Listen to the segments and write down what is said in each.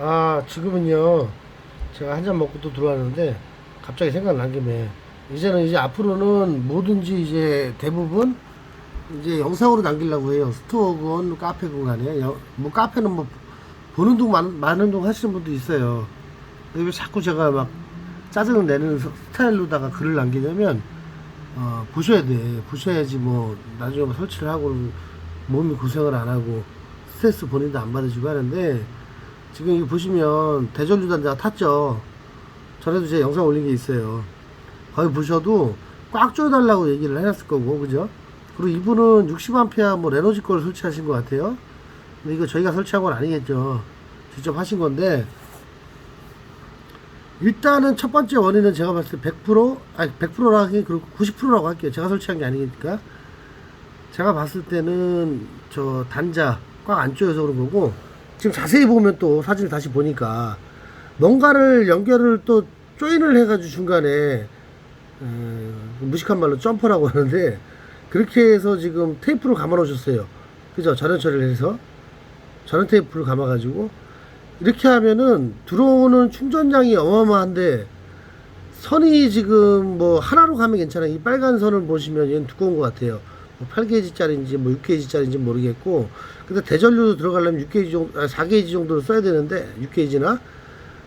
아 지금은요 제가 한 잔 먹고 또 들어왔는데 갑자기 생각난 김에 이제는 이제 앞으로는 뭐든지 이제 대부분 이제 영상으로 남기려고 해요. 스토어건 카페건 간에. 여- 뭐 카페는 뭐 보는 둥 많은, 둥 하시는 분도 있어요. 왜 자꾸 제가 막 짜증을 내는 스- 스타일로다가 글을 남기냐면 어, 보셔야 돼. 보셔야지 뭐 나중에 뭐 설치를 하고 몸이 고생을 안 하고 스트레스 본인도 안 받으시고 하는데 지금 이거 보시면 대전유단자가 탔죠. 전에도 제 영상 올린 게 있어요. 거기 보셔도 꽉 조여달라고 얘기를 해놨을 거고, 그죠? 그리고 이분은 60A 뭐 레노지 거를 설치하신 것 같아요. 근데 이거 저희가 설치한 건 아니겠죠. 직접 하신 건데, 일단은 첫 번째 원인은 제가 봤을 때 100%, 아니 100%라 하긴 그렇고 90%라고 할게요. 제가 설치한 게 아니니까. 제가 봤을 때는 저 단자 꽉 안 조여서 그런 거고 지금 자세히 보면 또 사진을 다시 보니까 뭔가를 연결을 또 조인을 해가지고 중간에 음, 무식한 말로 점퍼라고 하는데 그렇게 해서 지금 테이프로 감아 놓으셨어요 그죠 전원 처리를 해서 전원 테이프를 감아가지고 이렇게 하면은 들어오는 충전량이 어마어마한데 선이 지금 뭐 하나로 가면 괜찮아요. 이 빨간 선을 보시면 얘는 두꺼운 것 같아요. 뭐 8게이지짜리인지 뭐 6게이지짜리인지 모르겠고 근데 대전류도 들어가려면 6게이지 정도, 아, 4게이지 정도로 써야 되는데 6게이지나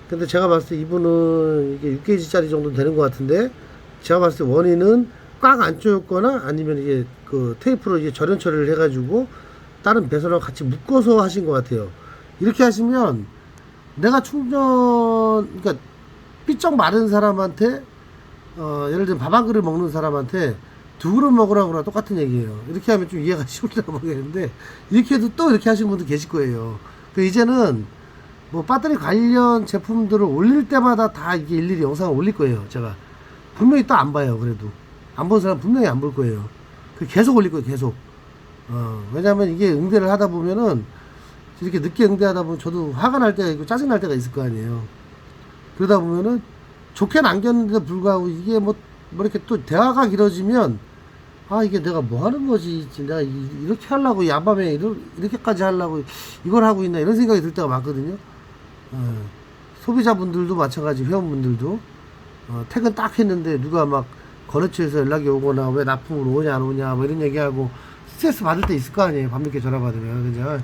근데 제가 봤을 때 이분은 이게 6게이지짜리 정도 되는 것 같은데 제가 봤을 때 원인은 꽉 안 조였거나 아니면 이게 그 테이프로 이제 절연 처리를 해가지고 다른 배선하고 같이 묶어서 하신 것 같아요. 이렇게 하시면 내가 충전 그러니까 삐쩍 마른 사람한테 어, 예를 들면 밥 한 그릇 먹는 사람한테 두 그릇 먹으라고 나 똑같은 얘기예요. 이렇게 하면 좀 이해가 쉬울까 모르겠는데 이렇게 해도 또 이렇게 하시는 분도 계실 거예요. 그 이제는 뭐 배터리 관련 제품들을 올릴 때마다 다 이게 일일이 영상을 올릴 거예요. 제가 분명히 또 안 봐요. 그래도 안 본 사람 분명히 안 볼 거예요. 그 계속 올릴 거예요. 계속. 어, 왜냐면 이게 응대를 하다 보면은 이렇게 늦게 응대하다 보면 저도 화가 날 때가 있고 짜증 날 때가 있을 거 아니에요. 그러다 보면은 좋게 남겼는데도 불구하고 이게 뭐, 뭐 이렇게 또 대화가 길어지면 아 이게 내가 뭐 하는 거지? 내가 이- 이렇게 하려고 야밤에 이렇게까지 하려고 이걸 하고 있나 이런 생각이 들 때가 많거든요. 어, 소비자분들도 마찬가지 회원분들도. 어, 퇴근 딱 했는데 누가 막 거래처에서 연락이 오거나 왜 납품으로 오냐 안 오냐 뭐 이런 얘기하고 스트레스 받을 때 있을 거 아니에요 밤늦게 전화 받으면. 그죠?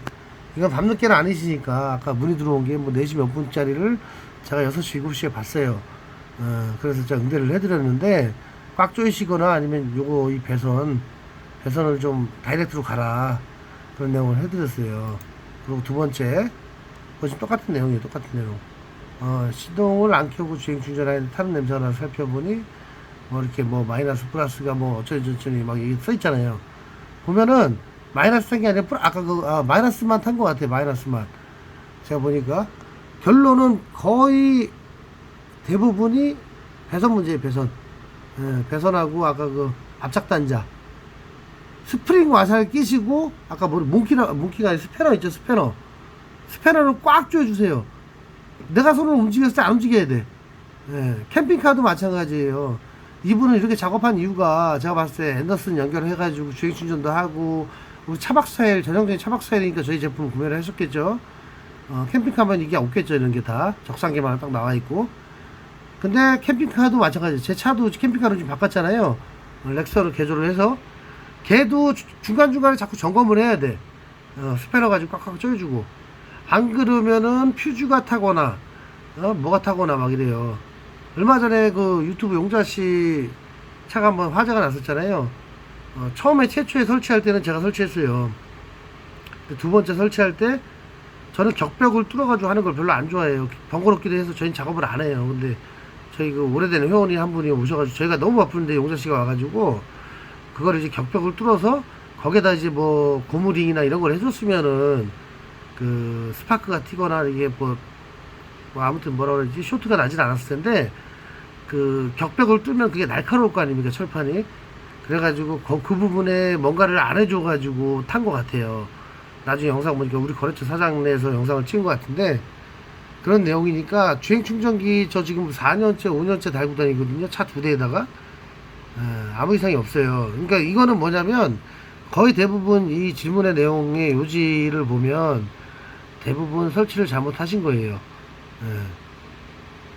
이건 밤늦게는 아니시니까 아까 문의 들어온 게 뭐 4시 몇 분짜리를 제가 6시 7시에 봤어요. 어, 그래서 제가 응대를 해드렸는데 꽉 조이시거나 아니면 요거 이 배선 배선을 좀 다이렉트로 가라. 그런 내용을 해드렸어요. 그리고 두 번째 그거 지금 똑같은 내용이에요. 똑같은 내용. 어, 시동을 안 켜고 주행 충전하는 타는 냄새가 나서 살펴보니 뭐 이렇게 뭐 마이너스 플러스가 뭐 어쩌고저쩌니 막 이게 써 있잖아요. 보면은 마이너스 탄 게 아니라 플- 아까 그 아, 마이너스만 탄 것 같아요. 마이너스만. 제가 보니까 결론은 거의 대부분이 배선 문제예요 배선 예, 배선하고 아까 그 압착 단자. 스프링 와사를 끼시고 아까 뭐 몽키나 몽키가 아니라 스패너 있죠 스패너. 스패너를 꽉 조여주세요. 내가 손을 움직였을 때 안 움직여야 돼. 예, 캠핑카도 마찬가지예요. 이분은 이렇게 작업한 이유가 제가 봤을 때 앤더슨 연결해 가지고 주행 충전도 하고 우리 차박 스타일 전형적인 차박 스타일이니까 저희 제품 구매를 하셨겠죠? 어, 캠핑카면 이게 없겠죠 이런 게 다. 적상계만 딱 나와 있고 근데 캠핑카도 마찬가지. 제 차도 캠핑카로 지금 바꿨잖아요. 어, 렉서를 개조를 해서 걔도 주- 중간중간에 자꾸 점검을 해야 돼. 어, 스패너 가지고 꽉꽉 조여주고. 안 그러면은 퓨즈가 타거나 어, 뭐가 타거나 막 이래요. 얼마 전에 그 유튜브 용자 씨 차가 한번 화재가 났었잖아요. 어, 처음에 최초에 설치할 때는 제가 설치했어요. 두 번째 설치할 때 저는 격벽을 뚫어가지고 하는 걸 별로 안 좋아해요. 번거롭기도 해서 저희는 작업을 안 해요. 근데 저희 그 오래된 회원이 한 분이 오셔가지고 저희가 너무 바쁜데 용자 씨가 와가지고 그걸 이제 격벽을 뚫어서 거기다 이제 뭐 고무링이나 이런 걸 해줬으면은 그 스파크가 튀거나 이게 뭐, 뭐 아무튼 뭐라 그러지? 쇼트가 나진 않았을 텐데 그 격벽을 뚫면 그게 날카로울 거 아닙니까 철판이? 그래가지고 거- 그 부분에 뭔가를 안 해줘가지고 탄 것 같아요. 나중에 영상 보니까 우리 거래처 사장 내에서 영상을 찍은 것 같은데 그런 내용이니까 주행 충전기 저 지금 4년째 5년째 달고 다니거든요. 차 두 대에다가. 에, 아무 이상이 없어요. 그러니까 이거는 뭐냐면 거의 대부분 이 질문의 내용의 요지를 보면 대부분 설치를 잘못하신 거예요. 예.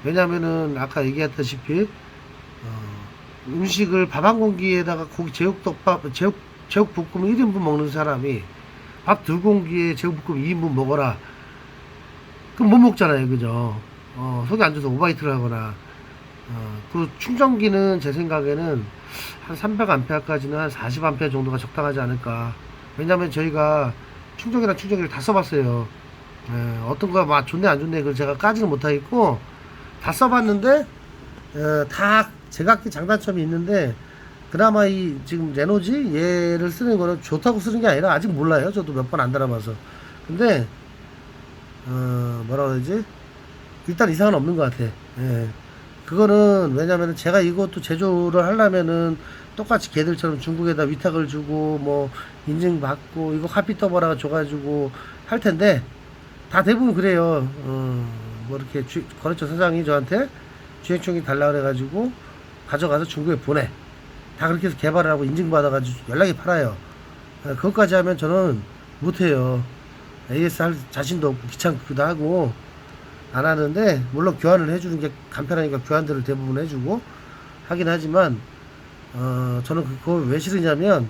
왜냐면은 아까 얘기했다시피 어, 음식을 밥 한 공기에다가 고기 제육덮밥 제육 제육볶음 1인분 먹는 사람이 밥 두 공기에 제육볶음 2인분 먹어라 그럼 못 먹잖아요 그죠? 어, 속이 안 좋아서 오바이트를 하거나. 어, 그 충전기는 제 생각에는 한 300A까지는 한 40A 정도가 적당하지 않을까. 왜냐면 저희가 충전기랑 충전기를 다 써봤어요. 예, 어떤 거가 막 좋네 안 좋네 그걸 제가 까지는 못하겠고 다 써봤는데 어, 다 제각기 장단점이 있는데 그나마 이 지금 레노지 얘를 쓰는 거는 좋다고 쓰는 게 아니라 아직 몰라요. 저도 몇 번 안 달아봐서. 근데 어 뭐라 그러지 일단 이상은 없는 것 같아 예. 그거는 왜냐면은 제가 이것도 제조를 하려면은 똑같이 걔들처럼 중국에다 위탁을 주고 뭐 인증 받고 이거 카피터버라가 줘가지고 할 텐데 다 대부분 그래요. 어, 뭐 이렇게 주, 거래처 사장이 저한테 주행총이 달라 그래가지고 가져가서 중국에 보내. 다 그렇게 해서 개발을 하고 인증 받아가지고 연락이 팔아요. 어, 그것까지 하면 저는 못해요. AS 할 자신도 없고 귀찮기도 하고 안 하는데 물론 교환을 해주는 게 간편하니까 교환들을 대부분 해주고 하긴 하지만 어, 저는 그거 왜 싫으냐면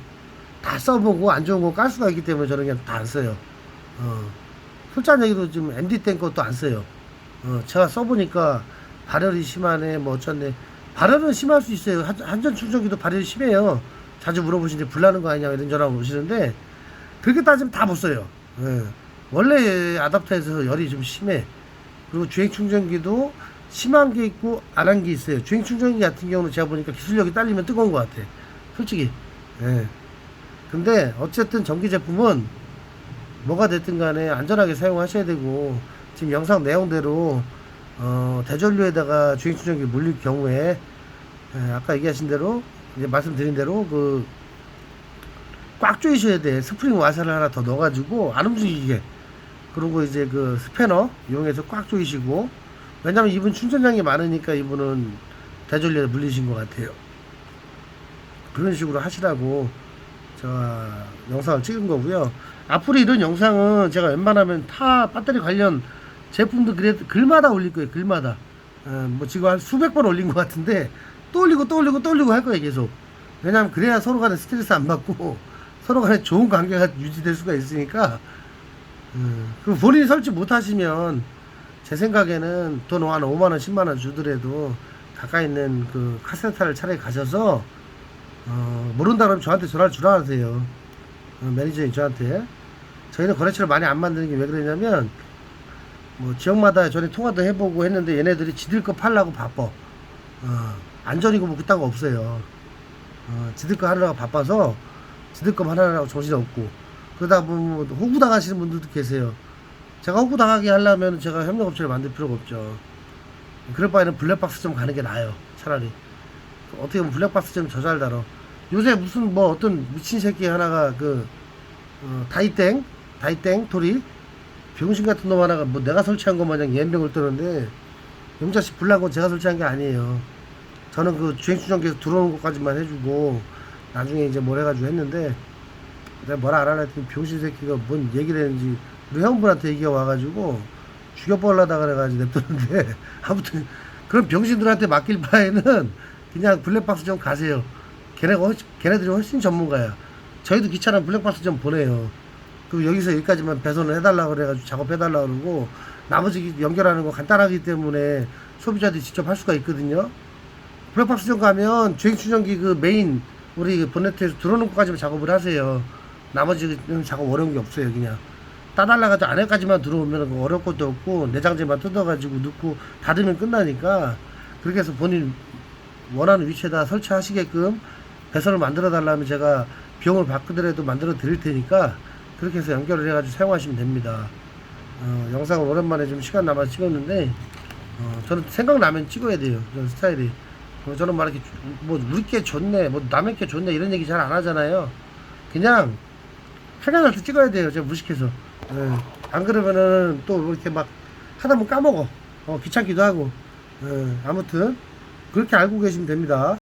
다 써보고 안 좋은 거 깔 수가 있기 때문에 저는 그냥 다 안 써요. 어. 솔직한 얘기로 지금 MD 땡 것도 안 써요. 어, 제가 써보니까 발열이 심하네, 뭐 어쩌네. 발열은 심할 수 있어요. 한- 한전 충전기도 발열이 심해요. 자주 물어보시는데 불나는 거 아니냐 이런 전화 오시는데 그렇게 따지면 다 못 써요. 예. 원래 아답터에서 열이 좀 심해. 그리고 주행 충전기도 심한 게 있고 안 한 게 있어요. 주행 충전기 같은 경우는 제가 보니까 기술력이 딸리면 뜨거운 것 같아. 솔직히. 예. 근데 어쨌든 전기 제품은 뭐가 됐든 간에 안전하게 사용하셔야 되고 지금 영상 내용대로 어, 대전류에다가 주행 충전기 물릴 경우에 예, 아까 얘기하신 대로 이제 말씀드린 대로 그 꽉 조이셔야 돼 스프링 와사를 하나 더 넣어가지고 안 움직이게 그리고 이제 그 스패너 이용해서 꽉 조이시고 왜냐면 이분 충전량이 많으니까 이분은 대전류에 물리신 것 같아요 그런 식으로 하시라고 제가 영상을 찍은 거고요. 앞으로 이런 영상은 제가 웬만하면 타 배터리 관련 제품도 그래 글마다 올릴 거예요. 글마다. 어, 뭐 지금 한 수백 번 올린 것 같은데 또 올리고 또 올리고 또 올리고 할 거예요. 계속. 왜냐하면 그래야 서로 간에 스트레스 안 받고 서로 간에 좋은 관계가 유지될 수가 있으니까. 음, 그 본인이 설치 못 하시면 제 생각에는 돈 한 5만 원, 10만 원 주더라도 가까이 있는 그 카센터를 차라리 가셔서 어, 모른다 그러면 저한테 전화를 주라 하세요. 어, 매니저님 저한테. 저희는 거래처를 많이 안 만드는 게 왜 그러냐면, 뭐, 지역마다 전에 통화도 해보고 했는데 얘네들이 지들 거 팔라고 바빠. 어, 안전이고 뭐 그딴 거 없어요. 어, 지들 거 하느라고 바빠서 지들 거만 하느라고 정신이 없고. 그러다 보면 뭐 호구 당하시는 분들도 계세요. 제가 호구 당하게 하려면 제가 협력업체를 만들 필요가 없죠. 그럴 바에는 블랙박스 좀 가는 게 나아요. 차라리. 어떻게 보면 블랙박스 좀 저잘 달아. 요새 무슨 뭐 어떤 미친 새끼 하나가 그 어, 다이땡 다이땡 토리 병신 같은 놈 하나가 뭐 내가 설치한 것 마냥 연병을 뜨는데 영자씨 불난 건 제가 설치한 게 아니에요. 저는 그 주행 추정기에서 들어오는 것까지만 해주고 나중에 이제 뭘 해가지고 했는데 내가 뭐라 안 하라 했더니 병신 새끼가 뭔 얘기를 했는지 우리 형분한테 얘기가 와가지고 죽여버리려다 그래가지고 냅뒀는데 아무튼 그런 병신들한테 맡길 바에는 그냥 블랙박스 좀 가세요. 걔네가 훨씬, 걔네들이 훨씬 전문가야. 저희도 귀찮으면 블랙박스 좀 보내요. 그리고 여기서 여기까지만 배선을 해달라고 그래가지고 작업해달라고 그러고 나머지 연결하는 거 간단하기 때문에 소비자들이 직접 할 수가 있거든요. 블랙박스 좀 가면 주행 충전기 그 메인 우리 그 본네트에서 들어오는 것까지만 작업을 하세요. 나머지는 작업 어려운 게 없어요, 그냥. 따달라가지고 안에까지만 들어오면 그거 어려울 것도 없고 내장재만 뜯어가지고 넣고 닫으면 끝나니까 그렇게 해서 본인 원하는 위치에다 설치하시게끔 배선을 만들어 달라면 제가 비용을 받더라도 만들어 드릴 테니까 그렇게 해서 연결을 해가지고 사용하시면 됩니다. 어, 영상을 오랜만에 좀 시간 남아 서 찍었는데 어, 저는 생각나면 찍어야 돼요. 저는 스타일이. 어, 저는 막 이렇게 뭐 우리 게 좋네, 뭐 남의 게 좋네 이런 얘기 잘 안 하잖아요. 그냥 때 찍어야 돼요. 제가 무식해서. 예. 안 그러면은 또 이렇게 막 하다 보면 까먹어. 어, 귀찮기도 하고. 예. 아무튼 그렇게 알고 계시면 됩니다.